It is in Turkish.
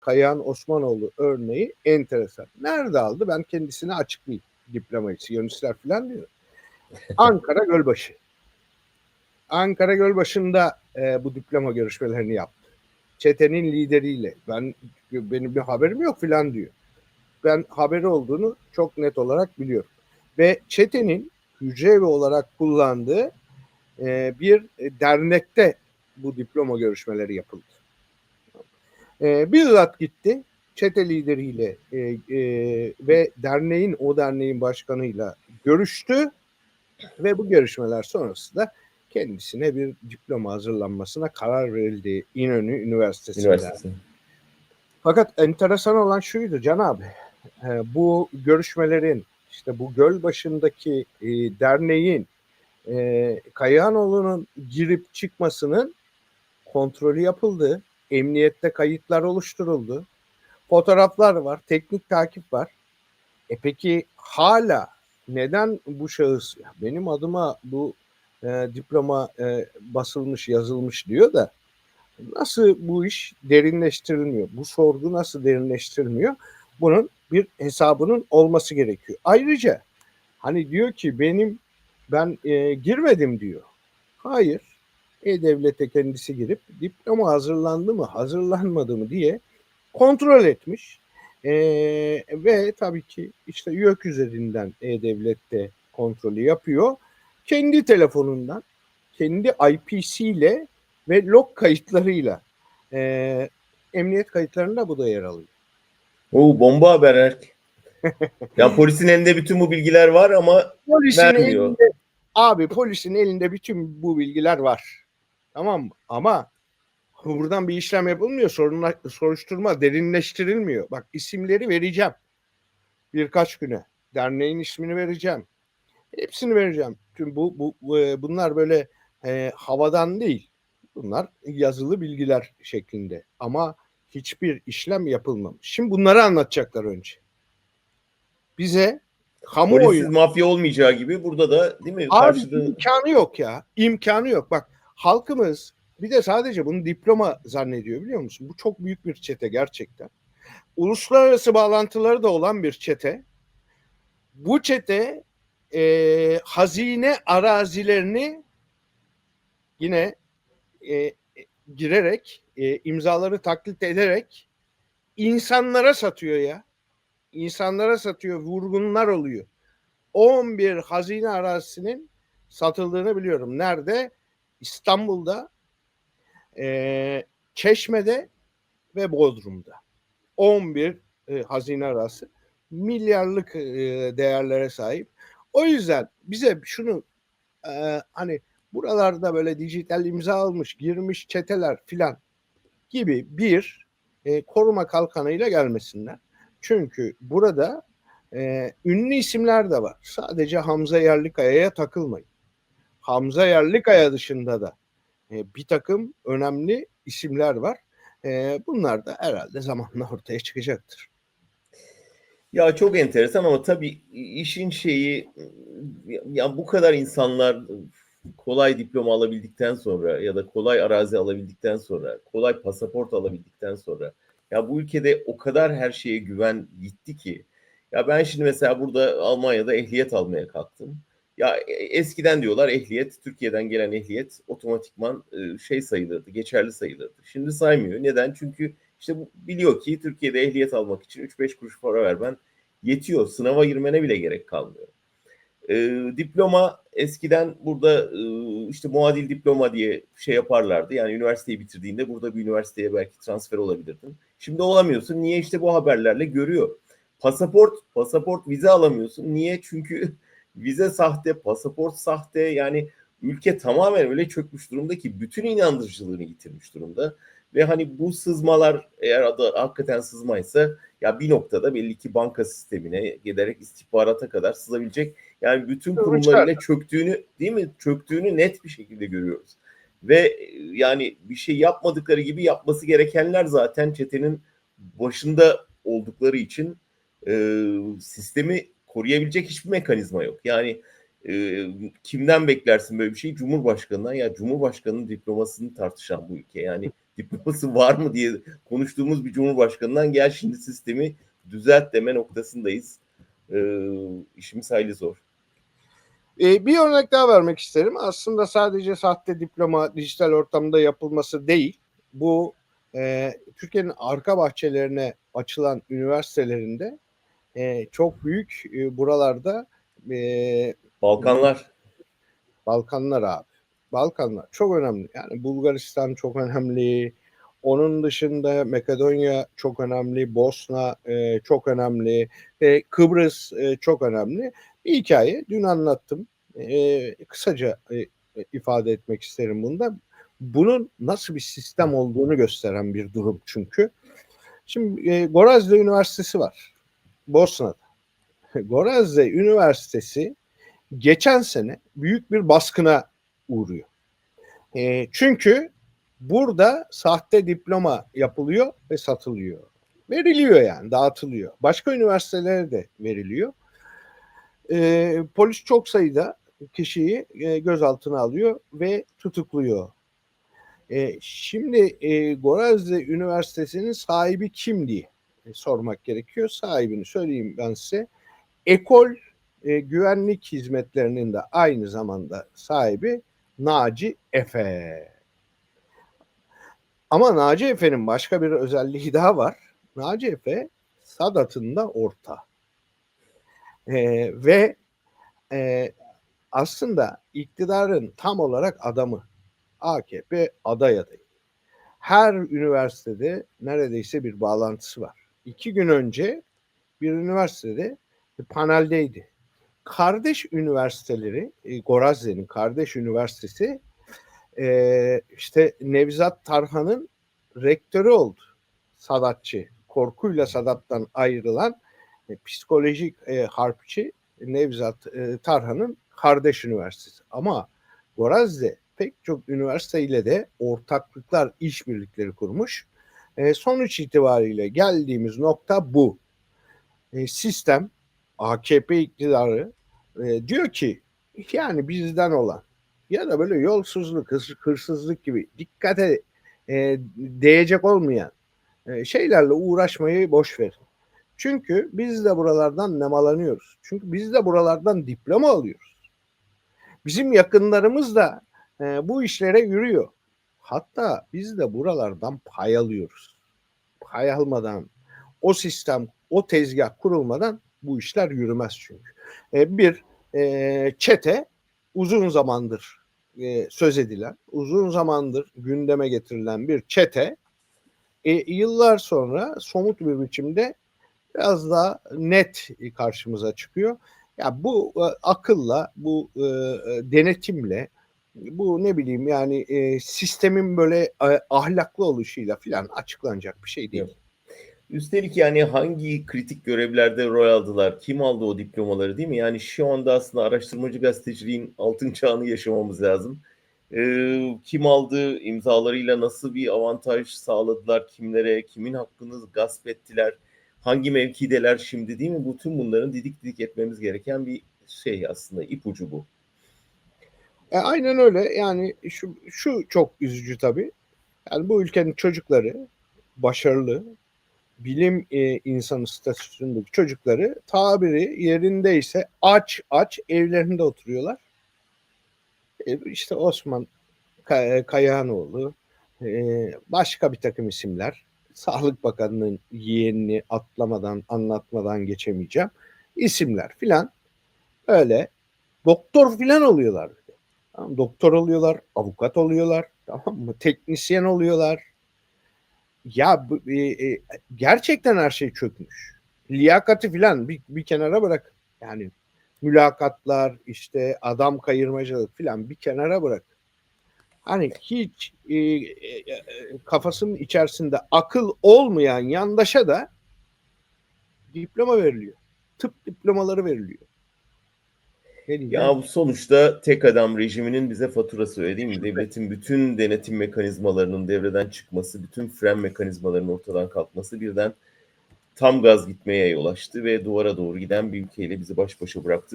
Kayahan Osmanoğlu örneği enteresan. Nerede aldı? Ben kendisine açıklayayım. Diplomayı, Siyonistler falan diyor. Ankara Gölbaşı. Ankara Gölbaşı'nda e, bu diploma görüşmelerini yaptı. Çetenin lideriyle. Ben benim bir haberim yok filan diyor. Ben haberi olduğunu çok net olarak biliyorum. Ve çetenin hücre evi olarak kullandığı e, bir dernekte bu diploma görüşmeleri yapıldı. E, bizzat gitti çete lideriyle e, e, ve derneğin o derneğin başkanıyla görüştü ve bu görüşmeler sonrasında kendisine bir diploma hazırlanmasına karar verildi İnönü Üniversitesi'nde. Üniversitesi. Fakat enteresan olan şuydu Can abi. e, bu görüşmelerin işte bu göl başındaki e, derneğin e, Kayahanoğlu'nun girip çıkmasının kontrolü yapıldı. Emniyette kayıtlar oluşturuldu. Fotoğraflar var, teknik takip var. E peki hala neden bu şahıs benim adıma bu e, diploma e, basılmış, yazılmış diyor da nasıl bu iş derinleştirilmiyor? Bu sorgu nasıl derinleştirilmiyor? Bunun bir hesabının olması gerekiyor. Ayrıca hani diyor ki benim ben e, girmedim diyor. Hayır. E-Devlet'e kendisi girip diploma hazırlandı mı, hazırlanmadı mı diye kontrol etmiş. E, ve tabii ki işte YÖK üzerinden E-Devlet'te kontrolü yapıyor. Kendi telefonundan, kendi IPC ile ve log kayıtlarıyla e, emniyet kayıtlarında bu da yer alıyor. Oo bomba haber Erk. ya polisin elinde bütün bu bilgiler var ama Polisin Vermiyor. elinde, abi polisin elinde bütün bu bilgiler var. Tamam mı? Ama buradan bir işlem yapılmıyor. Sorunla, soruşturma derinleştirilmiyor. Bak isimleri vereceğim. Birkaç güne. Derneğin ismini vereceğim. Hepsini vereceğim. Tüm bu, bu, bu e, bunlar böyle e, havadan değil. Bunlar yazılı bilgiler şeklinde. Ama hiçbir işlem yapılmamış. Şimdi bunları anlatacaklar önce. Bize kamuoyu polissiz mafya olmayacağı gibi burada da değil mi? Abi Karşıda imkanı yok ya. İmkanı yok. Bak halkımız bir de sadece bunu diploma zannediyor biliyor musun? Bu çok büyük bir çete gerçekten. Uluslararası bağlantıları da olan bir çete. Bu çete e, hazine arazilerini yine e, girerek e, imzaları taklit ederek insanlara satıyor ya. İnsanlara satıyor. Vurgunlar oluyor. 11 hazine arazisinin satıldığını biliyorum. Nerede? İstanbul'da, eee, Çeşme'de ve Bodrum'da. 11 e, hazine arazisi milyarlık e, değerlere sahip. O yüzden bize şunu e, hani buralarda böyle dijital imza almış, girmiş çeteler filan gibi bir e, koruma kalkanıyla gelmesinler. Çünkü burada ee, ünlü isimler de var. Sadece Hamza Yerlikaya'ya takılmayın. Hamza Yerlikaya dışında da e, bir takım önemli isimler var. E, bunlar da herhalde zamanla ortaya çıkacaktır. ya çok enteresan ama tabii işin şeyi ya bu kadar insanlar kolay diploma alabildikten sonra ya da kolay arazi alabildikten sonra, kolay pasaport alabildikten sonra ya bu ülkede o kadar her şeye güven gitti ki ya ben şimdi mesela burada Almanya'da ehliyet almaya kalktım. Ya e, eskiden diyorlar ehliyet, Türkiye'den gelen ehliyet otomatikman e, şey sayılırdı, geçerli sayılırdı. Şimdi saymıyor. Neden? Çünkü işte biliyor ki Türkiye'de ehliyet almak için 3-5 kuruş para vermen yetiyor. Sınava girmene bile gerek kalmıyor. E, diploma eskiden burada e, işte muadil diploma diye şey yaparlardı. Yani üniversiteyi bitirdiğinde burada bir üniversiteye belki transfer olabilirdin. Şimdi olamıyorsun. Niye? işte bu haberlerle görüyor. Pasaport, pasaport vize alamıyorsun. Niye? Çünkü vize sahte, pasaport sahte. Yani ülke tamamen öyle çökmüş durumda ki bütün inandırıcılığını yitirmiş durumda. Ve hani bu sızmalar eğer adı hakikaten sızmaysa ya bir noktada belli ki banka sistemine giderek istihbarata kadar sızabilecek. Yani bütün kurumlarıyla çöktüğünü değil mi? Çöktüğünü net bir şekilde görüyoruz. Ve yani bir şey yapmadıkları gibi yapması gerekenler zaten çetenin başında oldukları için e, sistemi koruyabilecek hiçbir mekanizma yok. Yani e, kimden beklersin böyle bir şey? Cumhurbaşkanından ya Cumhurbaşkanının diplomasını tartışan bu ülke. Yani diploması var mı diye konuştuğumuz bir cumhurbaşkanından gel şimdi sistemi düzelt deme noktasındayız. Ee, işimiz hayli zor. Ee, bir örnek daha vermek isterim. Aslında sadece sahte diploma dijital ortamda yapılması değil. Bu e, Türkiye'nin arka bahçelerine açılan üniversitelerinde e, çok büyük e, buralarda e, Balkanlar. Balkanlar abi. Balkanlar çok önemli. Yani Bulgaristan çok önemli. Onun dışında Makedonya çok önemli. Bosna e, çok önemli. Ve Kıbrıs e, çok önemli. Bir hikaye dün anlattım. E, kısaca e, ifade etmek isterim bunda. Bunun nasıl bir sistem olduğunu gösteren bir durum çünkü. Şimdi e, Gorazde Üniversitesi var. Bosna'da. Gorazde Üniversitesi geçen sene büyük bir baskına uğruyor. E, çünkü burada sahte diploma yapılıyor ve satılıyor. Veriliyor yani dağıtılıyor. Başka üniversitelere de veriliyor. E, polis çok sayıda kişiyi e, gözaltına alıyor ve tutukluyor. E, şimdi e, Gorazde Üniversitesi'nin sahibi kim diye sormak gerekiyor. Sahibini söyleyeyim ben size. Ekol e, güvenlik hizmetlerinin de aynı zamanda sahibi Naci Efe. Ama Naci Efe'nin başka bir özelliği daha var. Naci Efe Sadat'ın da orta. E, ve e, aslında iktidarın tam olarak adamı AKP aday adayı. Her üniversitede neredeyse bir bağlantısı var. İki gün önce bir üniversitede paneldeydi. Kardeş üniversiteleri, e, Gorazde'nin kardeş üniversitesi e, işte Nevzat Tarhan'ın rektörü oldu. Sadatçı. Korkuyla Sadat'tan ayrılan e, psikolojik e, harpçi Nevzat e, Tarhan'ın kardeş üniversitesi. Ama Gorazde pek çok üniversiteyle de ortaklıklar, işbirlikleri kurmuş. E, sonuç itibariyle geldiğimiz nokta bu. E, sistem AKP iktidarı e, diyor ki yani bizden olan ya da böyle yolsuzluk, hırs- hırsızlık gibi dikkate e, değecek olmayan e, şeylerle uğraşmayı boş verin. Çünkü biz de buralardan nemalanıyoruz. Çünkü biz de buralardan diploma alıyoruz. Bizim yakınlarımız da e, bu işlere yürüyor. Hatta biz de buralardan pay alıyoruz. Pay almadan o sistem, o tezgah kurulmadan bu işler yürümez çünkü. E, bir e, çete uzun zamandır e, söz edilen, uzun zamandır gündeme getirilen bir çete e, yıllar sonra somut bir biçimde biraz daha net karşımıza çıkıyor. Ya bu e, akılla, bu e, e, denetimle, bu ne bileyim yani e, sistemin böyle e, ahlaklı oluşuyla filan açıklanacak bir şey değil. Üstelik yani hangi kritik görevlerde rol aldılar, kim aldı o diplomaları değil mi? Yani şu anda aslında araştırmacı gazeteciliğin altın çağını yaşamamız lazım. Ee, kim aldı, imzalarıyla nasıl bir avantaj sağladılar, kimlere, kimin hakkını gasp ettiler, hangi mevkideler şimdi değil mi? Bütün bunların didik didik etmemiz gereken bir şey aslında, ipucu bu. E, aynen öyle. Yani şu şu çok üzücü tabii. Yani bu ülkenin çocukları başarılı, bilim e, insanı statüsündeki çocukları tabiri yerindeyse aç aç evlerinde oturuyorlar. E, işte Osman Kay- Kayağanoğlu, e, başka bir takım isimler. Sağlık Bakanı'nın yeğenini atlamadan, anlatmadan geçemeyeceğim. İsimler filan öyle doktor filan oluyorlar. Doktor oluyorlar, avukat oluyorlar, tamam mı? Teknisyen oluyorlar. Ya e, e, gerçekten her şey çökmüş. Liyakati filan bir, bir kenara bırak. Yani mülakatlar, işte adam kayırmacılık filan bir kenara bırak. Hani hiç e, e, e, kafasının içerisinde akıl olmayan yandaşa da diploma veriliyor. Tıp diplomaları veriliyor. Diyeyim? Ya bu sonuçta tek adam rejiminin bize faturası öyle değil mi? Devletin bütün denetim mekanizmalarının devreden çıkması, bütün fren mekanizmalarının ortadan kalkması birden tam gaz gitmeye yol açtı ve duvara doğru giden bir ülkeyle bizi baş başa bıraktı.